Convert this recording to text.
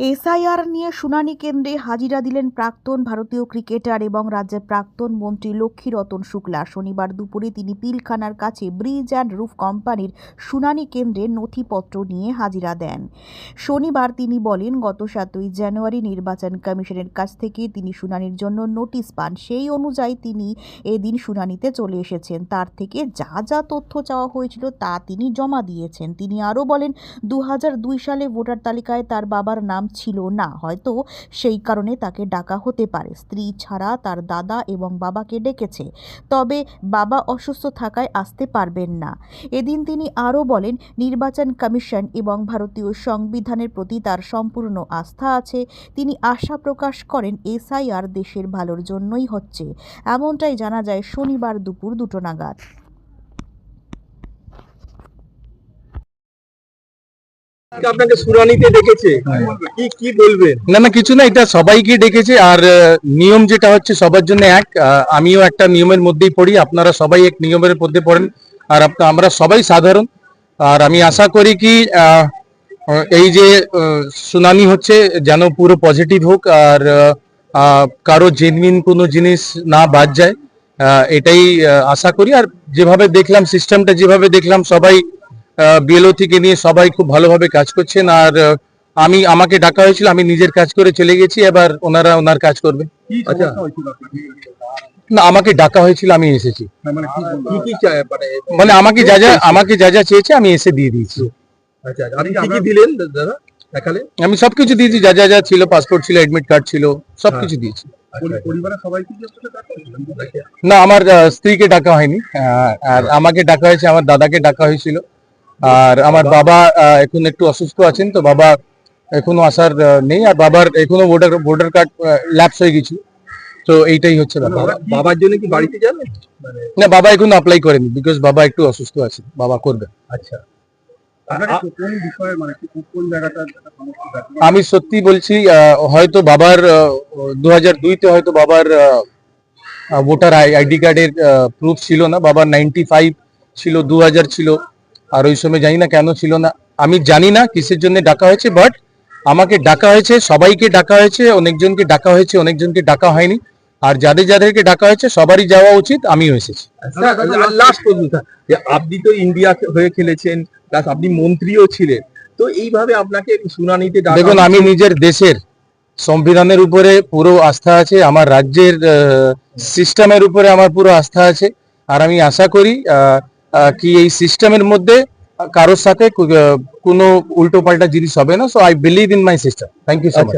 SIR নিয়ে শুনানি কেন্দ্রে হাজিরা দিলেন প্রাক্তন ভারতীয় ক্রিকেটার এবং রাজ্যের প্রাক্তন মন্ত্রী লক্ষ্মীরতন শুক্লা। শনিবার দুপুরে তিনি পিলখানার কাছে ব্রিজ অ্যান্ড রুফ কোম্পানির শুনানি কেন্দ্রে নথিপত্র নিয়ে হাজিরা দেন। শনিবার তিনি বলেন, গত সাতই জানুয়ারি নির্বাচন কমিশনের কাছ থেকে তিনি শুনানির জন্য নোটিশ পান। সেই অনুযায়ী তিনি এদিন শুনানিতে চলে এসেছেন। তার থেকে যা যা তথ্য চাওয়া হয়েছিল তা তিনি জমা দিয়েছেন। তিনি আরও বলেন দু হাজার দুই সালে ভোটার তালিকায় তার বাবার নাম ছিল না। হয়তো সেই কারণে তাকে ডাকা হতে পারে। স্ত্রী ছাড়া তার দাদা এবং বাবাকে ডেকেছে। তবে বাবা অসুস্থ থাকায় আসতে পারবেন না। এদিন তিনি আরও বলেন, নির্বাচন কমিশন এবং ভারতীয় সংবিধানের প্রতি তার সম্পূর্ণ আস্থা আছে। তিনি আশা প্রকাশ করেন, এসআইআর দেশের ভালোর জন্যই হচ্ছে। এমনটাই জানা যায় শনিবার দুপুর দুটো নাগাদ। আপনাকে শুনানিতে ডেকেছে। কি কি বলবেন? না না কিছু না এটা সবাইকে ডেকেছে। আর নিয়ম যেটা হচ্ছে সবার জন্য এক। আমিও একটা নিয়মের মধ্যেই পড়ি। আপনারা সবাই এক নিয়মের মধ্যে পড়েন। আর আমরা সবাই সাধারণ। আর আমি আশা করি কি এই যে শুনানি হচ্ছে যেন পুরো পজিটিভ হোক। আর কারও জেনুইন কোনো জিনিস না বাদ যায়। এটাই আশা করি। আর যেভাবে দেখলাম সিস্টেমটা যেভাবে দেখলাম সবাই বিএলও থেকে নিয়ে সবাই খুব ভালোভাবে কাজ করছেন। আর আমি আমাকে ডাকা হয়েছিল আমি নিজের কাজ করে চলে গেছি এবার ওনারা ওনার কাজ করবে। আচ্ছা। না আমাকে ডাকা হয়েছিল আমি এসেছি। চায় মানে মানে আমাকে যা যা আমাকে যা যা চেয়েছে আমি এসে দিয়ে দিয়েছি। আচ্ছা দিলেন দাদা আমি সবকিছু দিয়েছি যা যা যা ছিল পাসপোর্ট ছিল এডমিট কার্ড ছিল সবকিছু দিয়েছি। না আমার স্ত্রীকে ডাকা হয়নি। আর আমাকে ডাকা হয়েছে আমার দাদাকে ডাকা হয়েছিল। আর আমার বাবা এখন একটু অসুস্থ আছেন তো বাবা এখনও আসার নেই আর বাবার এখনও ভোটার ভোটার কার্ড ল্যাপস হয়ে গেছে। তো এইটাই হচ্ছে ব্যাপার। বাবার জন্য কি বাড়িতে যাবেন মানে না বাবা এখনও অ্যাপ্লাই করেনি বিকজ বাবা একটু অসুস্থ আছে বাবা করবে। আচ্ছা। মানে আমি সত্যি বলছি হয়তো বাবার দু হাজার দুইতে হয়তো বাবার ভোটার আইডি কার্ডের প্রুফ ছিল না। বাবার নাইনটি ফাইভ ছিল দু হাজার ছিল। আর ওই সময় জানি না কেন ছিল না। আমি জানি না কিসের জন্য ডাকা হয়েছে বাট আমাকে ডাকা হয়েছে সবাইকে ডাকা হয়েছে অনেকজনকে ডাকা হয়েছে অনেকজনকে ডাকা হয়নি। আর যাদের যাদেরকে ডাকা হয়েছে সবারই যাওয়া উচিত আমিও এসেছি। লাস্ট প্রশ্ন আপনি তো ইন্ডিয়া হয়ে খেলেছেন প্লাস আপনি মন্ত্রীও ছিলেন তো এইভাবে আপনাকে শুনানিতে দেখুন আমি নিজের দেশের সংবিধানের উপরে পুরো আস্থা আছে আমার রাজ্যের সিস্টেমের উপরে আমার পুরো আস্থা আছে আর আমি আশা করি কি এই সিস্টেমের মধ্যে কারোর সাথে কোনো উল্টো পাল্টা জিনিস হবে না? So I believe in my system thank you so much